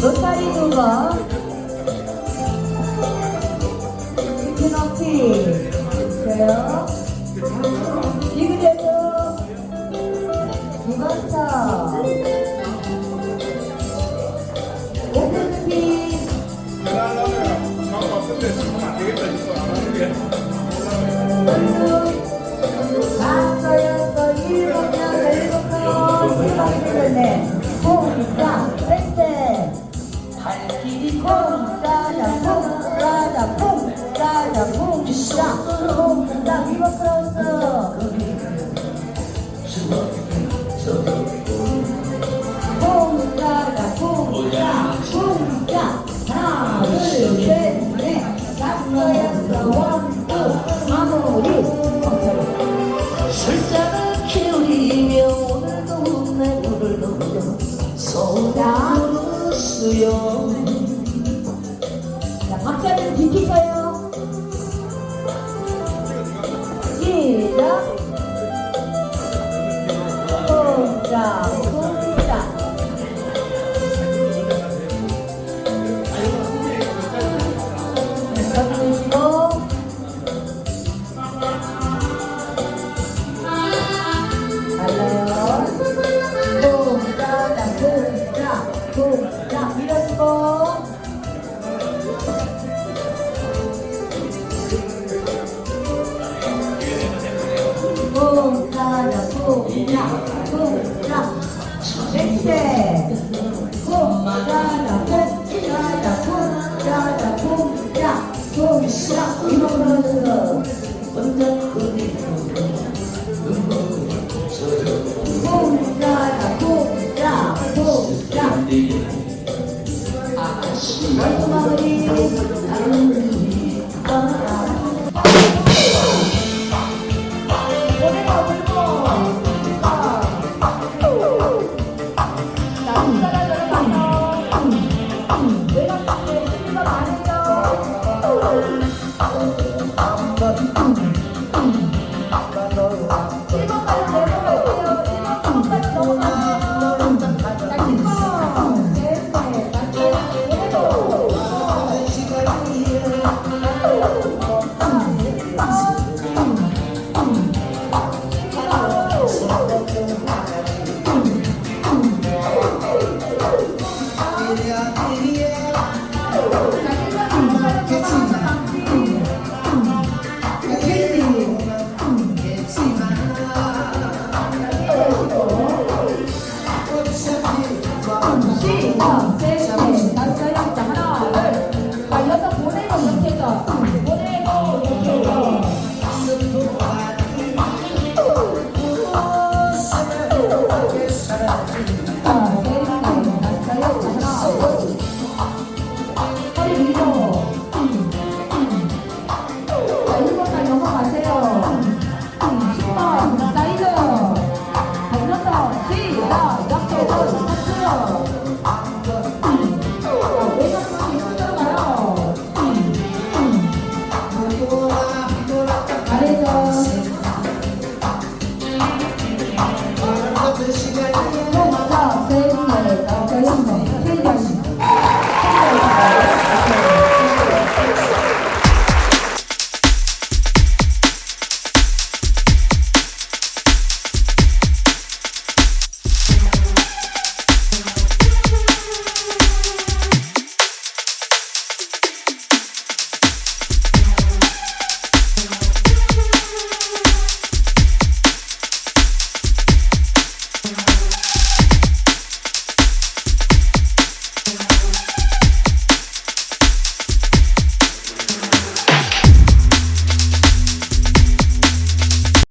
로타리 두번 피크너피 그래요 이그래서 두번차 오픈피 맞어요 일곱 명 일곱 명 일곱 명 일곱 명 일곱 명 일곱 명 키우리며 오늘도 내 물을 넘겨 쏟아부으요 시작 꼼짝 고자 고자 백세 고자 나쁜 자자 고자자 고자 고자 이놈으로 완전 그리 고자자 고자 고자 아가씨. 마지막으로 내가 딱 내가 아니야. Oh. 시간에